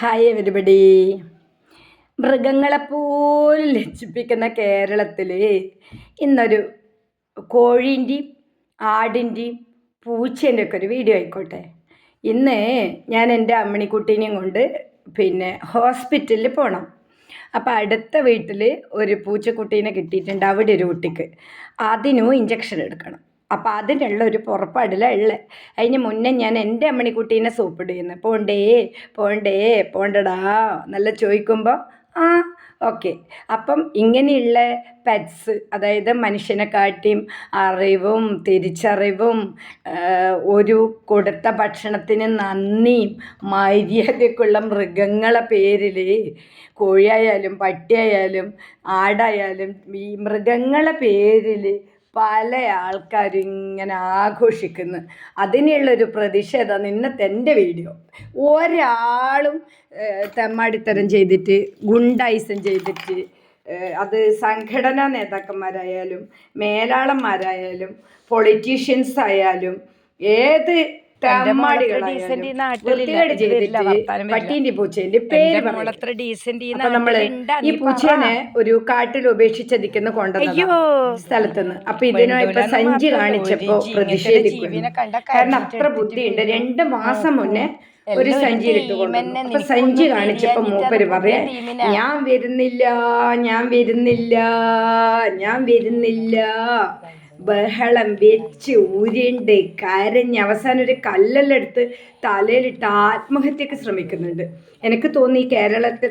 Hi everybody മൃഗങ്ങളെപ്പോലും ലജ്ജിപ്പിക്കുന്ന കേരളത്തിൽ ഇന്നൊരു കോഴീന്റെയും ആടിന്റെയും പൂച്ചേന്റെ ഒക്കെ ഒരു വീഡിയോ ആയിക്കോട്ടെ. ഇന്ന് ഞാൻ എന്റെ അമ്മണിക്കുട്ടീനെയും കൊണ്ട് പിന്നെ ഹോസ്പിറ്റലിൽ പോകണം അപ്പോൾ അടുത്ത വീട്ടിൽ ഒരു പൂച്ചക്കുട്ടീനെ കിട്ടിയിട്ടുണ്ട് അവിടെ ഒരു കുട്ടിക്ക്. അതിനും ഇഞ്ചക്ഷൻ എടുക്കണം. അപ്പോൾ അതിനുള്ള ഒരു പുറപ്പാടിലാണ് ഉള്ളത് അതിന് മുന്നേ ഞാൻ എന്റെ അമ്മണിക്കുട്ടീനെ സൂപ്പിടുന്നു പോണ്ടേ പോണ്ടേ പോണ്ടടാ നല്ല ചോദിക്കുമ്പോൾ ആ ഓക്കെ. അപ്പം ഇങ്ങനെയുള്ള പെറ്റ്സ് അതായത് മനുഷ്യനെ കാട്ടിയും അറിവും തിരിച്ചറിവും ഒരു കൊടുത്ത ഭക്ഷണത്തിന് നന്ദിയും മര്യാദയ്ക്കുള്ള മൃഗങ്ങളെ പേരിൽ കോഴിയായാലും പട്ടിയായാലും ആടായാലും ഈ മൃഗങ്ങളെ പേരിൽ പല ആൾക്കാരും ഇങ്ങനെ ആഘോഷിക്കുന്നു. അതിനുള്ളൊരു പ്രതിഷേധം ഇന്നത്തെ എന്റെ വീഡിയോ. ഒരാളും തെമ്മാടിത്തരം ചെയ്തിട്ട് ഗുണ്ടൈസം ചെയ്തിട്ട് അത് സംഘടനാ നേതാക്കന്മാരായാലും മേലാളന്മാരായാലും പൊളിറ്റീഷ്യൻസ് ആയാലും ഏത് പട്ടീന്റെ പൂച്ചേന്റെ പേര് ഡീസന്റ് ഈ നമ്മൾ പൂച്ചേനെ ഒരു കാട്ടിൽ ഉപേക്ഷിച്ചതിക്കുന്ന കൊണ്ടുവന്ന അയ്യോ. സ്ഥലത്തുനിന്ന്. അപ്പൊ ഇതിനായിട്ട് സഞ്ചി കാണിച്ചപ്പോ പ്രതിഷേധിക്കുന്നു. കാരണം അത്ര അത്ര ബുദ്ധിയുണ്ട്. രണ്ട് മാസം മുന്നേ ഒരു സഞ്ചി ഒരു സഞ്ചിയിൽ ഇട്ട് ടീമെന്നെ കൊണ്ടുവന്നു അപ്പൊ നിനക്കൊന്നും സഞ്ചി കാണിച്ചപ്പോ മൂപ്പര് പറയാ ഞാൻ വരുന്നില്ല ഞാൻ വരുന്നില്ല ഞാൻ വരുന്നില്ല ബഹളം വെച്ച് ഉരുണ്ട് കരഞ്ഞ് അവസാനം ഒരു കല്ലെല്ലാം എടുത്ത് തലയിലിട്ട് ആത്മഹത്യക്ക് ശ്രമിക്കുന്നുണ്ട്. എനിക്ക് തോന്നി ഈ കേരളത്തിൽ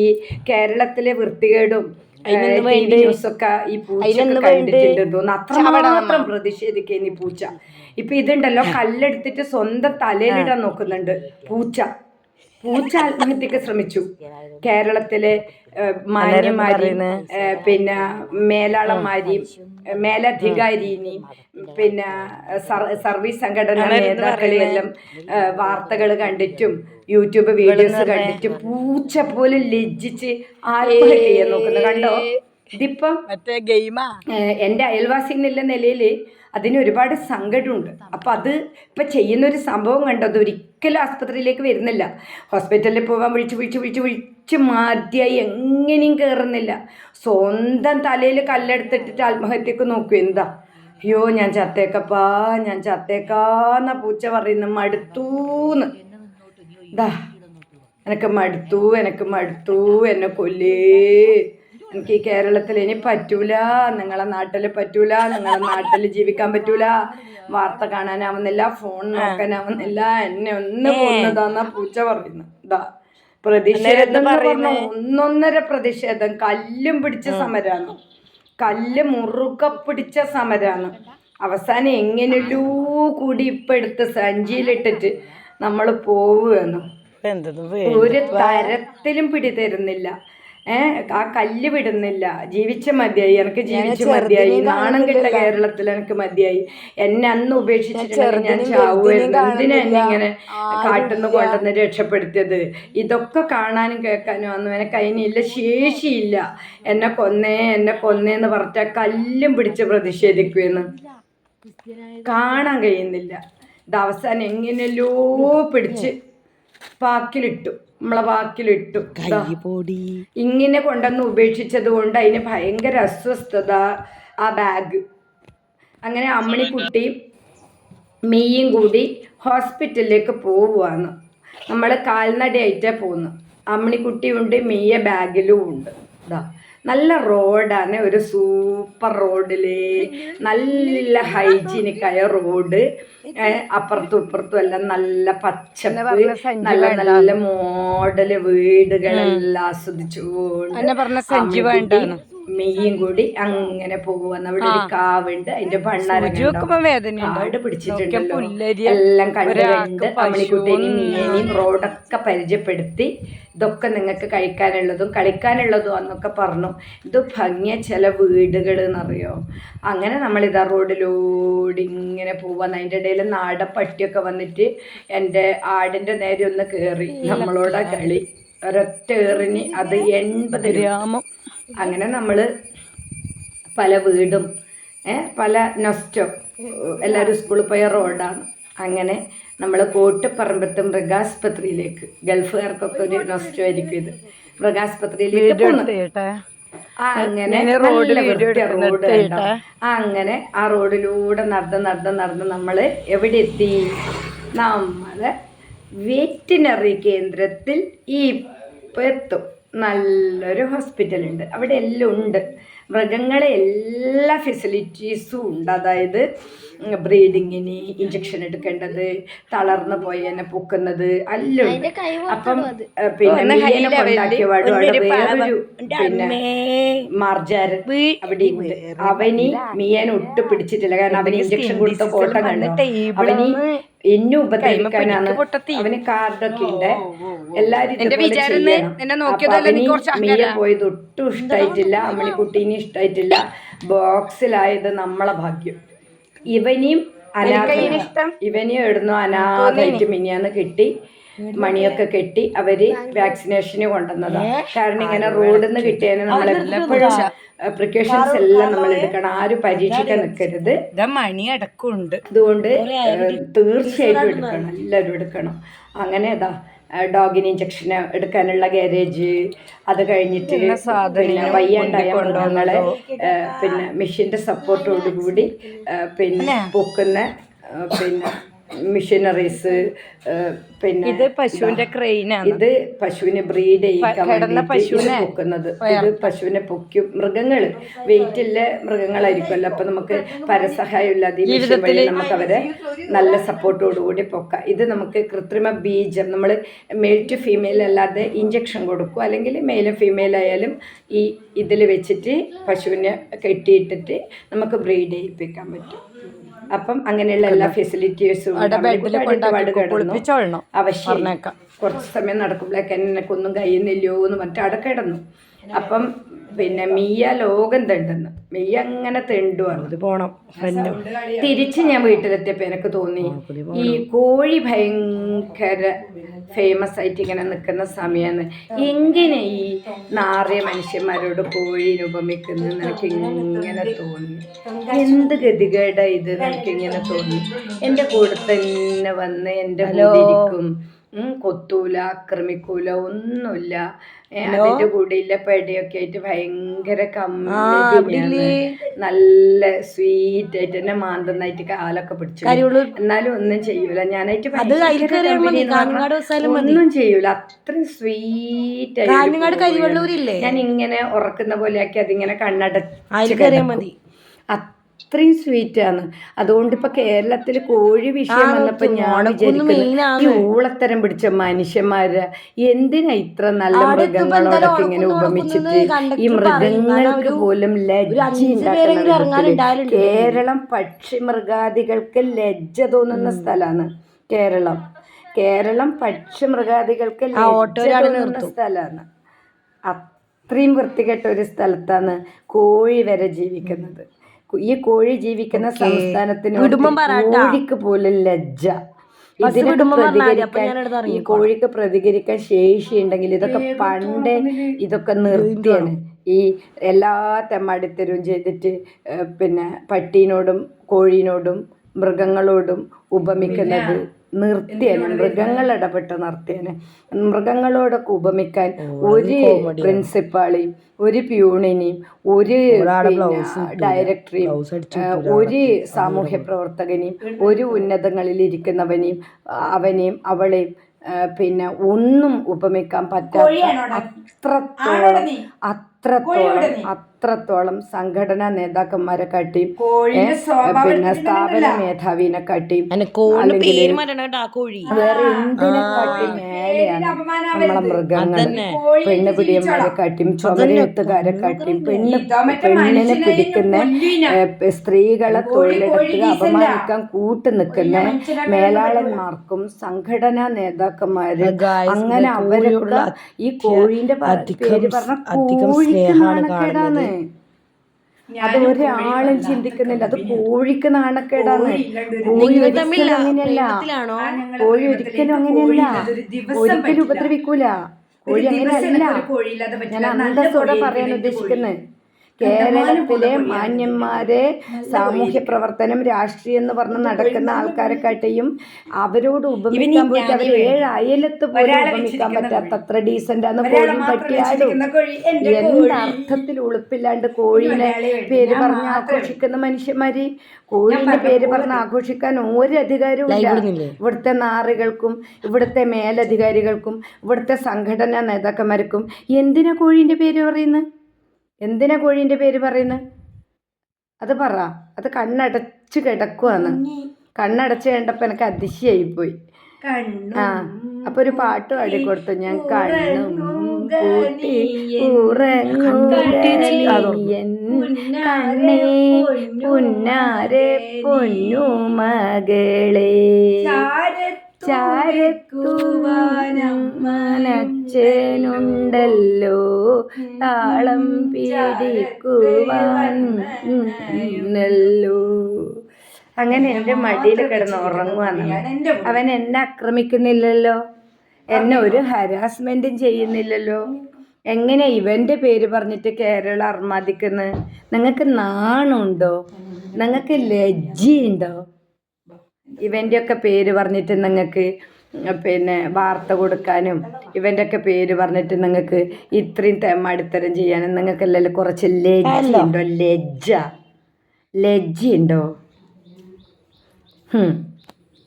ഈ കേരളത്തിലെ വൃത്തികേടും ന്യൂസൊക്കെ ഈ തോന്നുന്നു. അത്രമാത്രം പ്രതിഷേധിക്കുന്ന ഈ പൂച്ച. ഇപ്പൊ ഇതുണ്ടല്ലോ കല്ലെടുത്തിട്ട് സ്വന്തം തലയിലിടാൻ നോക്കുന്നുണ്ട് പൂച്ച. പൂച്ച ആത്മഹത്യക്ക് ശ്രമിച്ചു. കേരളത്തിലെ മാന്യമാരിയും പിന്നെ മേലാളന്മാരെയും മേലധികാരിനി പിന്നെ സർ- സർവീസ് സംഘടനാ നേതാക്കളെല്ലാം വാർത്തകൾ കണ്ടിട്ടും യൂട്യൂബ് വീഡിയോസ് കണ്ടിട്ടും പൂച്ച പോലും ലജ്ജിച്ച് ആത്മഹത്യ ചെയ്യാൻ നോക്കുന്നു കണ്ടോ? ഇതിപ്പം മറ്റേ ഗെയിമാ? ഏഹ് എന്റെ അയൽവാസി എന്നുള്ള നിലയിൽ അതിന് ഒരുപാട് സങ്കടമുണ്ട്. അപ്പോൾ അത് ഇപ്പം ചെയ്യുന്നൊരു സംഭവം കണ്ടോ അത് ഒരിക്കലും ആസ്പത്രിയിലേക്ക് വരുന്നില്ല. ഹോസ്പിറ്റലിൽ പോകാൻ വിളിച്ച് വിളിച്ച് വിളിച്ച് വിളിച്ച് മാറ്റിയായി എങ്ങനെയും കയറുന്നില്ല സ്വന്തം തലയിൽ കല്ലെടുത്തിട്ടിട്ട് ആത്മഹത്യക്ക് നോക്കൂ എന്താ? അയ്യോ ഞാൻ ചത്തേക്കപ്പാ ഞാൻ ചത്തേക്കാന്ന പൂച്ച പറയുന്നു മടുത്തൂന്ന്. ദാ എനക്ക് മടുത്തു എനക്ക് മടുത്തു എന്നെ കൊല്ലേ. എനിക്ക് ഈ കേരളത്തിൽ ഇനി പറ്റൂല നിങ്ങളെ നാട്ടിൽ പറ്റൂല നിങ്ങളെ നാട്ടിൽ ജീവിക്കാൻ പറ്റൂല. വാർത്ത കാണാനാവുന്നില്ല ഫോൺ നോക്കാനാവുന്നില്ല എന്നെ ഒന്ന് പോകുന്നതാന്ന പൂച്ച പറയുന്നു ഇതാ പ്രതിഷേധം പറയുന്ന ഒന്നൊന്നര പ്രതിഷേധം. കല്ലും പിടിച്ച സമരാണ്. കല്ല് മുറുക പിടിച്ച സമരാണ്. അവസാനം എങ്ങനെയല്ലോ കൂടി ഇപ്പൊ എടുത്ത് സഞ്ചിയിലിട്ടിട്ട് നമ്മൾ പോവുകയാണ്. ഒരു തരത്തിലും പിടി തരുന്നില്ല ഏ ആ കല്ല് വിടുന്നില്ല. ജീവിച്ച മതിയായി. എനിക്ക് ജീവിച്ച മതിയായി. നാണം കിട്ട കേരളത്തിൽ എനിക്ക് മതിയായി. എന്നെ അന്ന് ഉപേക്ഷിച്ചിട്ടുണ്ടെങ്കിൽ ഞാൻ ചാവുമായിരുന്നു. എന്തിനാ എന്നെ ഇങ്ങനെ കാട്ടുന്ന കൊണ്ടുവന്ന് രക്ഷപ്പെടുത്തിയത്? ഇതൊക്കെ കാണാനും കേൾക്കാനും ഒന്നും എനിക്ക് അതിനില്ല. ശേഷിയില്ല. എന്നെ കൊന്നേ എന്നെ കൊന്നേന്ന് പറഞ്ഞാൽ കല്ലും പിടിച്ച് പ്രതിഷേധിക്കുമെന്ന്. കാണാൻ കഴിയുന്നില്ല. ഇത് അവസാനം എങ്ങനെയല്ലോ പിടിച്ച് പാക്കിലിട്ടു നമ്മളെ പാക്കിലിട്ടു കൈപൊടി. പൊടി ഇങ്ങനെ കൊണ്ടുവന്ന് ഉപേക്ഷിച്ചത് കൊണ്ട് അതിന് ഭയങ്കര അസ്വസ്ഥത ആ ബാഗ് അങ്ങനെ അമ്മണിക്കുട്ടി മീയും കൂടി ഹോസ്പിറ്റലിലേക്ക് പോവുകയാണ്. നമ്മൾ കാൽനടയായിട്ടേ പോകുന്നു അമ്മണിക്കുട്ടിയുണ്ട് മീയ ബാഗിലും ഉണ്ട്. ഇതാ നല്ല റോഡാണ് ഒരു സൂപ്പർ റോഡിൽ. നല്ല ഹൈജീനിക്കായ റോഡ്. അപ്പുറത്തും ഇപ്പുറത്തും എല്ലാം നല്ല പച്ചപ്പ് നല്ല നല്ല മോഡൽ വീടുകളെല്ലാം ആസ്വദിച്ചു വേണ്ടാന്ന്. മെയ്യും കൂടി അങ്ങനെ പോകുവന്ന്. അവിടെ ഒരു കാവുണ്ട്. അതിന്റെ നോക്കുമ്പോ പിടിച്ചിട്ടുണ്ട് പിടിച്ചിട്ടുണ്ടല്ലോ. എല്ലാം കണ്ടുണ്ട് കണ്ട് അമ്മണിക്കുട്ടേനെയും മീയനെയും റോഡൊക്കെ പരിചയപ്പെടുത്തി ഇതൊക്കെ നിങ്ങൾക്ക് കഴിക്കാനുള്ളതും കളിക്കാനുള്ളതും എന്നൊക്കെ പറഞ്ഞു. ഇത് ഭംഗിയ ചില വീടുകൾ എന്നറിയോ അങ്ങനെ നമ്മളിതാ റോഡിലൂടെ ഇങ്ങനെ പോവാന്ന്. അതിന്റെ ഇടയിൽ നാടൻ പട്ടിയൊക്കെ വന്നിട്ട് എന്റെ ആടിന്റെ നേരെ ഒന്ന് കയറി നമ്മളോടാ കളി. ഒരൊറ്റ ഏറിന് അത് എൺപത് ഗ്രാമം. അങ്ങനെ നമ്മൾ പല വീടും പല നൊസ്റ്റോ എല്ലാവരും സ്കൂളിൽ പോയ റോഡാണ്. അങ്ങനെ നമ്മൾ കോട്ടപ്പറമ്പത്ത് മൃഗാസ്പത്രിയിലേക്ക് ഗൾഫുകാർക്കൊക്കെ ഒരു നഷ്ടമായിരിക്കും ഇത്. മൃഗാസ്പത്രിയിലേക്ക് അങ്ങനെ റോഡ് അങ്ങനെ ആ റോഡിലൂടെ നടന്ന് നടന്ന് നടന്ന് നമ്മൾ എവിടെ എത്തി നമ്മൾ വെറ്റിനറി കേന്ദ്രത്തിൽ ഈ എത്തും. നല്ലൊരു ഹോസ്പിറ്റലുണ്ട് അവിടെ എല്ലാം ഉണ്ട്. മൃഗങ്ങളെ എല്ലാ ഫെസിലിറ്റീസും ഉണ്ട്. അതായത് ബ്രീഡിങ്ങിന് ഇഞ്ചക്ഷൻ എടുക്കേണ്ടത് തളർന്നു പോയതിനെ പൊക്കുന്നത് എല്ലാം ഉണ്ട്. അപ്പം പിന്നെ പിന്നെ വീ- അവിടെ ഉണ്ട്. അവന് മീയനെ ഒട്ട് പിടിച്ചിട്ടില്ല. കാരണം അവന് ഇഞ്ചക്ഷൻ കൊടുത്ത ഫോട്ടോ കണ്ടിട്ട് അവന് എന്നെ ഉപദ്രവിക്കാനാണ്. അവന് കാർഡൊക്കെ ഉണ്ട്. എല്ലാരും മീയ? പോയത് ഒട്ടും ഇഷ്ടായിട്ടില്ല. അമ്മണിക്കുട്ടീനെ ഇഷ്ടായിട്ടില്ല. ബോക്സിലായത് നമ്മളെ ഭാഗ്യം. ഇവനെയും അനാഥ ഇവനെയും ഇടുന്നു അനാഥായിട്ട് മിനിയാന്ന് കിട്ടി. മണിയൊക്കെ കെട്ടി അവർ വാക്സിനേഷന് കൊണ്ടുവന്നതാണ് കാരണം ഇങ്ങനെ റോഡിൽ നിന്ന് കിട്ടിയതിന് നമ്മൾ എപ്പോഴും പ്രിക്കോഷൻസ് എല്ലാം നമ്മൾ എടുക്കണം. ആരും പരീക്ഷിക്കാൻ നിൽക്കരുത് മണി അടക്കമുണ്ട് അതുകൊണ്ട് തീർച്ചയായിട്ടും എടുക്കണം. എല്ലാവരും എടുക്കണം. അങ്ങനെ അതാ ഡോഗിന് ഇഞ്ചക്ഷൻ എടുക്കാനുള്ള ഗാരേജ് അത് കഴിഞ്ഞിട്ട് പിന്നെ വയ്യാണ്ടായ മൃഗങ്ങളെ പിന്നെ മെഷീന്റെ സപ്പോർട്ടോടുകൂടി പിന്നെ പൊക്കുന്ന പിന്നെ മിഷനറീസ് പിന്നെ ഇത് പശുവിന്റെ ക്രെയിനാണ്. ഇത് പശുവിനെ ബ്രീഡ് കിടന്ന പശുവിനെ പൊക്കുന്നത്. ഇത് പശുവിനെ പൊക്കും. മൃഗങ്ങൾ വെയിറ്റുള്ള മൃഗങ്ങളായിരിക്കുമല്ലോ. അപ്പൊ നമുക്ക് പരസഹായം ഇല്ലാതെ നമുക്ക് അവരെ നല്ല സപ്പോർട്ടോടുകൂടി പൊക്കാം. ഇത് നമുക്ക് കൃത്രിമ ബീജം. നമ്മൾ മെയിൽ ടു ഫീമെയിൽ അല്ലാതെ ഇഞ്ചക്ഷൻ കൊടുക്കും. അല്ലെങ്കിൽ മെയിലും ഫീമെയിൽ ആയാലും ഈ ഇതിൽ വെച്ചിട്ട് പശുവിനെ കെട്ടിയിട്ടിട്ട് നമുക്ക് ബ്രീഡ് ചെയ്യിപ്പിക്കാൻ പറ്റും. അപ്പം അങ്ങനെയുള്ള എല്ലാ ഫെസിലിറ്റീസും കുളിപ്പിച്ചോളണം അവശ്യം കുറച്ച് സമയം നടക്കുമ്പോഴേക്ക് എന്നെക്കൊന്നും കഴിയുന്നില്ലയോ എന്ന് പറഞ്ഞിട്ട് അവിടെ കിടന്നു. അപ്പം പിന്നെ മീയ ലോകം തെണ്ടെന്ന് മിയ അങ്ങനെ തെണ്ടുവാണ് പോണം. തിരിച്ച് ഞാൻ വീട്ടിലെത്തിയപ്പോൾ എനിക്ക് തോന്നി ഈ കോഴി ഭയങ്കര ഫേമസ് ആയിട്ട് ഇങ്ങനെ നിൽക്കുന്ന സമയമാണ് എങ്ങനെ ഈ നാറിയ മനുഷ്യന്മാരോട് കോഴി ഉപമിക്കുന്നത് എനിക്ക് ഇങ്ങനെ തോന്നി. എന്ത് ഗതികേടാ ഇത് എനിക്ക് ഇങ്ങനെ തോന്നി. എന്റെ കൂടെ തന്നെ വന്ന് എന്റെ കൂടെ ഇരിക്കും ഉം, കൊത്തൂല ആക്രമിക്കൂല ഒന്നുമില്ല. അതിന്റെ കൂടെ ഇല്ല പെടയൊക്കെ ആയിട്ട് ഭയങ്കര കമ്മിയാണ് നല്ല സ്വീറ്റ് ആയിട്ട് തന്നെ മാന്തന്നായിട്ട് കാലൊക്കെ പിടിച്ചു. എന്നാലും ഒന്നും ചെയ്യൂല. ഞാനായിട്ട് ഒന്നും ചെയ്യൂല. അത്രയും സ്വീറ്റ് ആയിട്ട് ഞാൻ ഇങ്ങനെ ഉറക്കുന്ന പോലെയാക്കി അതിങ്ങനെ കണ്ണടച്ച് മതി. അത്രയും സ്വീറ്റ് ആണ്. അതുകൊണ്ട് ഇപ്പൊ കേരളത്തിൽ കോഴി വിഷയം വന്നപ്പോ ഞാൻ വിചാരിക്കുന്നത് ഈ ഊളത്തരം പിടിച്ച മനുഷ്യന്മാര് എന്തിനാ ഇത്ര നല്ല മൃഗങ്ങളോടൊക്കെ ഇങ്ങനെ ഉപമിച്ചിട്ട് ഈ മൃഗങ്ങൾക്ക് പോലും ലജ്ജ കേരളം പക്ഷി മൃഗാദികൾക്ക് ലജ്ജ തോന്നുന്ന സ്ഥലമാണ് കേരളം. കേരളം പക്ഷി മൃഗാദികൾക്ക് ലജ്ജ തോന്നുന്ന സ്ഥലമാണ് അത്രയും വൃത്തികെട്ട ഒരു സ്ഥലത്താണ് കോഴി വരെ ജീവിക്കുന്നത്. ഈ കോഴി ജീവിക്കുന്ന സംസ്ഥാനത്തിന് കോഴിക്ക് പോലും ലജ്ജ. പ്രതികരിക്കാൻ ഈ കോഴിക്ക് പ്രതികരിക്കാൻ ശേഷി ഉണ്ടെങ്കിൽ ഇതൊക്കെ പണ്ടേ ഇതൊക്കെ നിർത്തിയാണ്. ഈ എല്ലാ തെമ്മാടിത്തരവും ചെയ്തിട്ട് പിന്നെ പട്ടീനോടും കോഴീനോടും മൃഗങ്ങളോടും ഉപമിക്കുന്നത് നിർത്തിയാണ് മൃഗങ്ങൾ ഇടപെട്ട് നിർത്തിയാണ് മൃഗങ്ങളോടൊക്കെ ഉപമിക്കാൻ ഒരു പ്രിൻസിപ്പാളെയും ഒരു പ്യൂണിനെയും ഒരു ഡയറക്ടറെയും ഒരു സാമൂഹ്യ പ്രവർത്തകനെയും ഒരു ഉന്നതങ്ങളിൽ ഇരിക്കുന്നവനെയും അവനെയും അവളെയും പിന്നെ ഒന്നും ഉപമിക്കാൻ പറ്റാത്ത അത്രത്തോളം അത്രത്തോളം അത്രത്തോളം സംഘടനാ നേതാക്കന്മാരെ കാട്ടിയും പിന്നെ സ്ഥാപന മേധാവിനെ കാട്ടിയും അല്ലെങ്കിൽ വേറെ എന്തിനെ കാട്ടി മേലെയാണ് നമ്മളെ മൃഗങ്ങൾ പെണ്ണ് പിടിയന്മാരെ കാട്ടിയും ചുമരെഴുത്തുകാരെ കാട്ടിയും പെണ്ണ് പെണ്ണിനെ പിടിക്കുന്ന സ്ത്രീകളെ തൊഴിലെടുത്ത് അപമാനിക്കാൻ കൂട്ടു നിൽക്കുന്ന മേലാളന്മാർക്കും സംഘടനാ നേതാക്കന്മാര് അങ്ങനെ അവരൊക്കെ ഈ കോഴിന്റെ പേര് പറഞ്ഞ കോഴിക്ക് നാണക്കേടാണ് അത് ഒരാളും ചിന്തിക്കുന്നില്ല. അത് കോഴിക്ക് നാണക്കേടാണ് കോഴി ഒരിക്കലും അങ്ങനെയല്ല. കോഴി ഒരിക്കലും അങ്ങനെയല്ല. ഒരിക്കലും ഉപദ്രവിക്കൂല. കോഴി അങ്ങനെയല്ല. ഞാൻ അന്തസ്സോടെ പറയാൻ ഉദ്ദേശിക്കുന്നത്. കേരളത്തിലെ മാന്യന്മാരെ സാമൂഹ്യ പ്രവർത്തനം രാഷ്ട്രീയം എന്ന് പറഞ്ഞ് നടക്കുന്ന ആൾക്കാരെക്കാട്ടിയും അവരോട് ഉപമിക്കാൻ പോയിട്ട് അവർ ഏഴ് അയലത്ത് പോലും ഉപമിക്കാൻ പറ്റാത്തത്ര ഡീസന്റ് ആണ്. കോഴി. പറ്റിയാലും എന്തർത്ഥത്തിൽ ഉളുപ്പില്ലാണ്ട് കോഴീനെ പേര് പറഞ്ഞ് ആഘോഷിക്കുന്ന മനുഷ്യന്മാര് കോഴീന്റെ പേര് പറഞ്ഞ് ആഘോഷിക്കാൻ ഒരധികാരവും ഇല്ല. ഇവിടുത്തെ നാറുകൾക്കും ഇവിടുത്തെ മേലധികാരികൾക്കും ഇവിടുത്തെ സംഘടനാ നേതാക്കന്മാർക്കും എന്തിനാ കോഴീന്റെ പേര് പറയുന്നത്? എന്തിനാ കോഴീന്റെ പേര് പറയുന്നത് അത് പറ. അത് കണ്ണടച്ച് കിടക്കുവാന്ന്. കണ്ണടച്ച് കണ്ടപ്പോൾ എനിക്ക് അതിശയായിപ്പോയി ആ അപ്പൊ ഒരു പാട്ട് പാടിക്കൊടുത്തു ഞാൻ കണ്ണും പൂട്ടി കണ്ണേ പുന്നാരെ പൊന്നു മകളെ ചാരത്തുവാനച്ഛനുണ്ടല്ലോ താളം പിടിക്കുവാനല്ലോ അങ്ങനെ എന്റെ മടിയിൽ കിടന്ന് ഉറങ്ങുവാന്ന് അവൻ. എന്നെ ആക്രമിക്കുന്നില്ലല്ലോ. എന്നെ ഒരു ഹരാസ്മെന്റും ചെയ്യുന്നില്ലല്ലോ. എങ്ങനെ ഇവന്റെ പേര് പറഞ്ഞിട്ട് കേരള അർമാദിക്കുന്നത് നിങ്ങൾക്ക് നാണുണ്ടോ? നിങ്ങൾക്ക് ലജ്ജയുണ്ടോ? ഇവന്റെ ഒക്കെ പേര് പറഞ്ഞിട്ട് നിങ്ങൾക്ക് പിന്നെ വാർത്ത കൊടുക്കാനും ഇവന്റെയൊക്കെ പേര് പറഞ്ഞിട്ട് നിങ്ങൾക്ക് ഇത്രയും തെമ്മാടിത്തരം ചെയ്യാനും നിങ്ങൾക്കല്ലല്ലോ കുറച്ച് ലജ്ജുണ്ടോ ലജ്ജ ലജ്ജയുണ്ടോ.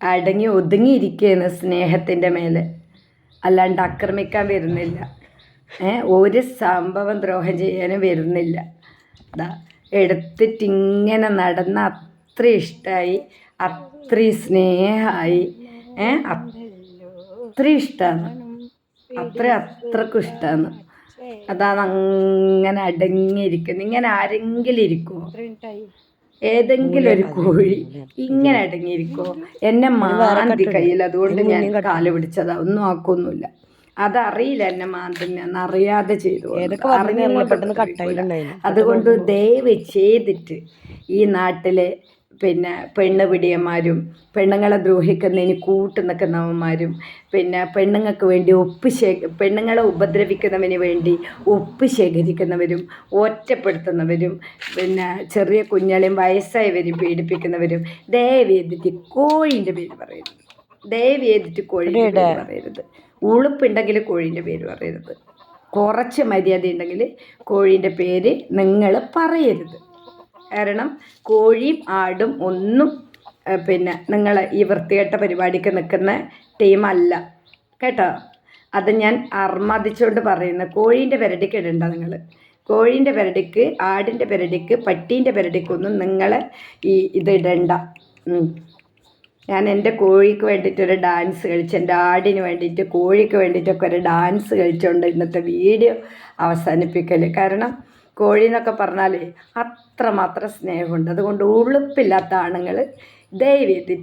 അടങ്ങി ഒതുങ്ങിയിരിക്കുകയാണ് സ്നേഹത്തിന്റെ മേലെ. അല്ലാണ്ട് ആക്രമിക്കാൻ വരുന്നില്ല. ഒരു സംഭവം ദ്രോഹം ചെയ്യാനും വരുന്നില്ല. ദാ എടുത്തിട്ട് ഇങ്ങനെ നടന്ന അത്ര ഇഷ്ടമായി അത്രയും സ്നേഹമായി ഏ? അത്ര ഇഷ്ടമാണ് അത്ര അത്രക്കും ഇഷ്ടമാണ് അതാണ് അങ്ങനെ അടങ്ങിയിരിക്കുന്നത് ഇങ്ങനെ ആരെങ്കിലും ഇരിക്കുമോ ഏതെങ്കിലും ഒരു കോഴി ഇങ്ങനെ അടങ്ങിയിരിക്കോ എന്നെ മാന്തി കയ്യിൽ. അതുകൊണ്ട് ഞാൻ കാൽ പിടിച്ചതാ. ഒന്നും ആക്കൊന്നുമില്ല. അതറിയില്ല എന്നെ മാന്തുന്ന അറിയാതെ ചെയ്തു അതുകൊണ്ട് ദയവ് ചെയ്തിട്ട് ഈ നാട്ടിലെ പിന്നെ പെണ്ണ് പിടിയന്മാരും പെണ്ണുങ്ങളെ ദ്രോഹിക്കുന്നതിന് കൂട്ടു നിൽക്കുന്നവന്മാരും പിന്നെ പെണ്ണുങ്ങൾക്ക് വേണ്ടി ഒപ്പ് ശേ പെണ്ണുങ്ങളെ ഉപദ്രവിക്കുന്നവന് വേണ്ടി ഒപ്പ് ശേഖരിക്കുന്നവരും ഒറ്റപ്പെടുത്തുന്നവരും പിന്നെ ചെറിയ കുഞ്ഞളെയും വയസ്സായവരെയും പീഡിപ്പിക്കുന്നവരും ദയവ് ചെയ്തിട്ട് കോഴിന്റെ പേര് പറയരുത്. ദയവ് ചെയ്തിട്ട് കോഴിന്റെ പേര് പറയരുത്. ഉളുപ്പുണ്ടെങ്കിൽ കോഴീന്റെ പേര് പറയരുത്. കുറച്ച് മര്യാദ ഉണ്ടെങ്കിൽ കോഴീന്റെ പേര് നിങ്ങൾ പറയരുത്. കാരണം കോഴിയും ആടും ഒന്നും പിന്നെ നിങ്ങൾ ഈ വൃത്തികെട്ട പരിപാടിക്ക് നിൽക്കുന്ന ടീമല്ല കേട്ടോ? അത് ഞാൻ അർമാദിച്ചുകൊണ്ട് പറയുന്നു. കോഴീന്റെ പെരടിക്ക് ഇടണ്ട നിങ്ങൾ കോഴീന്റെ പെരടിക്ക് ആടിന്റെ പെരടിക്ക് പട്ടീന്റെ പെരടിക്കൊന്നും നിങ്ങൾ ഈ ഇത് ഇടണ്ട. ഞാൻ എന്റെ കോഴിക്ക് വേണ്ടിയിട്ടൊരു ഡാൻസ് കളിച്ച് എന്റെ ആടിന് വേണ്ടിയിട്ട് കോഴിക്ക് വേണ്ടിയിട്ടൊക്കെ ഒരു ഡാൻസ് കളിച്ചുകൊണ്ട് ഇന്നത്തെ വീഡിയോ അവസാനിപ്പിക്കൽ കാരണം കോഴി എന്നൊക്കെ പറഞ്ഞാൽ അത്രമാത്രം സ്നേഹമുണ്ട്. അതുകൊണ്ട് ഉളുപ്പില്ലാത്ത ആണുങ്ങൾ ദയവ് ചെയ്തിട്ട്